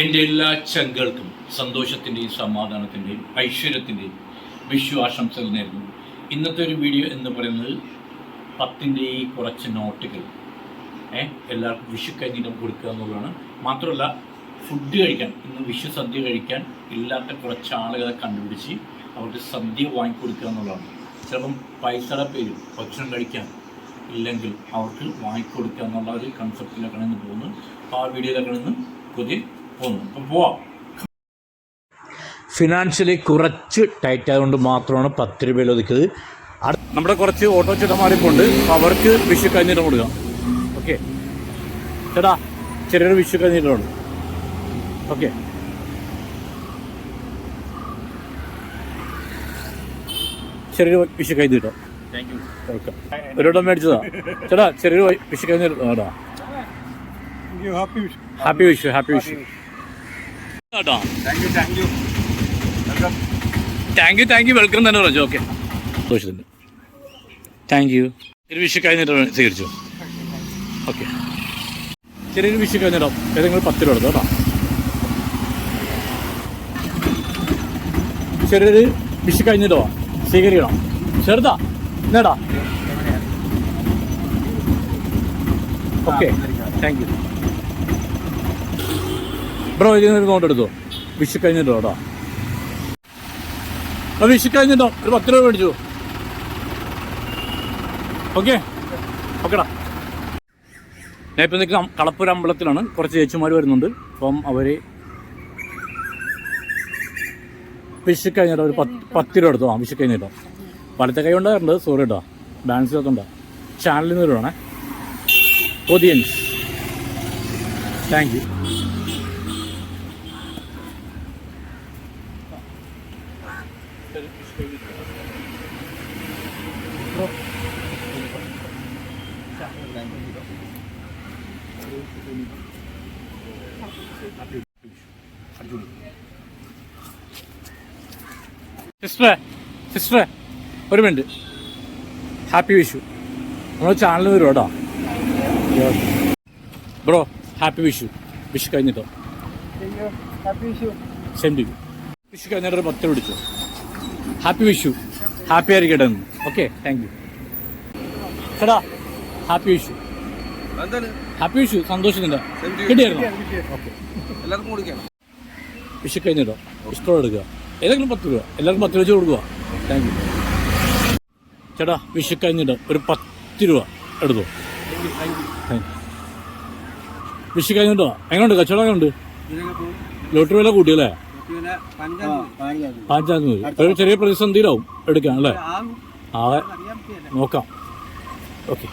എന്റെ എല്ലാ ചങ്കൾക്കും സന്തോഷത്തിന്റെയും സമാധാനത്തിന്റെയും ഐശ്വര്യത്തിന്റെയും വിഷു നേരുന്നു. ഇന്നത്തെ ഒരു വീഡിയോ എന്ന് പറയുന്നത് പത്തിന്റെ ഈ കുറച്ച് നോട്ടുകൾ. ഏ എല്ലാവർക്കും വിഷു കൈനീട്ടം കൊടുക്കുക എന്നുള്ളതാണ്. മാത്രമല്ല ഫുഡ് കഴിക്കാൻ ഇന്ന് വിഷു സദ്യ കഴിക്കാൻ ഇല്ലാത്ത കുറച്ച് ആളുകളെ കണ്ടുപിടിച്ച് അവർക്ക് സദ്യ വാങ്ങിക്കൊടുക്കുക എന്നുള്ളതാണ്. ചിലപ്പം പൈസയുടെ പേരും ഭക്ഷണം കഴിക്കാൻ ഇല്ലെങ്കിൽ അവർക്ക് വാങ്ങിക്കൊടുക്കുക എന്നുള്ള ഒരു കൺസെപ്റ്റിലൊക്കെയാണ് ഇന്ന് പോകുന്നത്. ആ വീഡിയോയിലൊക്കെ നിന്ന് പുതിയ പോകുന്നു അപ്പം പോവാം ഫിനാൻഷ്യലി കുറച്ച് ടൈറ്റ് ആയതുകൊണ്ട് മാത്രമാണ് പത്ത് രൂപയിൽ ഒതുക്കിയത്. നമ്മുടെ കുറച്ച് ഓട്ടോ ചേട്ടന്മാരിപ്പോൾ ഉണ്ട് അപ്പോൾ അവർക്ക് വിഷു കഴിഞ്ഞിട്ട് കൊടുക്കാം. ഓക്കെ ചേട്ടാ ചെറിയൊരു വിഷു കഴിഞ്ഞിട്ടുണ്ട് ഓക്കെ ചെറിയൊരു വിഷു കഴിഞ്ഞിട്ടോ വെൽക്കം ഒരിടം മേടിച്ചതാ. ചേട്ടാ ചെറിയൊരു വിഷു കഴിഞ്ഞിട്ടോ കേട്ടോ happy Vishu happy Vishu happy Vishu കേട്ടോ. Thank you thank you welcome thank you thank you welcome തന്നെ പറഞ്ഞു. ഓക്കെ സന്തോഷത്തിന്റെ. താങ്ക് യു ഒരു വിഷു കഴിഞ്ഞിട്ട് സ്വീകരിച്ചു? ഓക്കെ ചെറിയൊരു വിഷു കഴിഞ്ഞിട്ടോ? ഏതെങ്കിലും പത്ത് രൂപ എടുത്തോ കേട്ടോ. ചെറിയൊരു വിഷു കഴിഞ്ഞിട്ടോ? സ്വീകരിക്കണം? ചെറുതാ. എന്നേടാ ഓക്കെ താങ്ക് യു ബ്രോ ഇതിനൊരു നോട്ട് എടുത്തോ? വിഷു കഴിഞ്ഞിട്ടോ കേട്ടോ വിഷു കഴിഞ്ഞിട്ടോ ഒരു പത്ത് രൂപ മേടിച്ചു. ഓക്കെ ഓക്കെടാ ഞാൻ ഇപ്പം നിൽക്കുന്ന കളപ്പൂർ അമ്പലത്തിലാണ് കുറച്ച് ചേച്ചിമാർ വരുന്നുണ്ട്. അപ്പം അവർ വിഷു കഴിഞ്ഞിട്ടോ ഒരു പത്ത് പത്ത് രൂപ എടുത്തോ? ആ വിഷു കഴിഞ്ഞിട്ടോ വലത്തെ കൈ ഉണ്ടായിട്ടുണ്ട് സോറി കേട്ടോ ഡാൻസ് ഒക്കെ ചാനലിൽ നിന്ന് വരുവാണേ കൊതിയൻസ് താങ്ക് യു സിസ്റ്ററെ സിസ്റ്ററെ ഒരു മിനിറ്റ്. ഹാപ്പി വിഷു നമ്മൾ ചാനലിൽ വരും കേട്ടോ. ബ്രോ ഹാപ്പി വിഷു വിഷു കഴിഞ്ഞിട്ടോ? ഹാപ്പി വിഷു സെൻഡ് വിഷു കഴിഞ്ഞിട്ട് ഒരു പത്ത് പിടിച്ചു ഹാപ്പി വിഷു ഹാപ്പി ആയിരിക്കട്ടെ ഓക്കെ താങ്ക് യു ചേട്ടാ ഹാപ്പി വിഷു ഹാപ്പി വിഷു സന്തോഷത്തിന്റെ കിട്ടിയായിരുന്നു? ഓക്കെ എല്ലാവർക്കും വിഷു കഴിഞ്ഞിട്ടോ? ഇഷ്ടം എടുക്കുക. ഏതെങ്കിലും പത്ത് രൂപ. എല്ലാവർക്കും പത്ത് രൂപ വെച്ച് കൊടുക്കുക. താങ്ക് യു ചേട്ടാ വിഷു കഴിഞ്ഞിട്ട്? ഒരു പത്ത് രൂപ എടുത്തു? താങ്ക് യു വിഷു കഴിഞ്ഞിട്ടോ? എങ്ങനെയുണ്ട് കച്ചവടം എങ്ങനെയുണ്ട് ലോട്ടറി വില കൂട്ടിയല്ലേ? പാഞ്ചാം തീയതി ഒരു ചെറിയ പ്രതിസന്ധിയിലാവും എടുക്കാം അല്ലേ? ആകെ നോക്കാം. ഓക്കെ.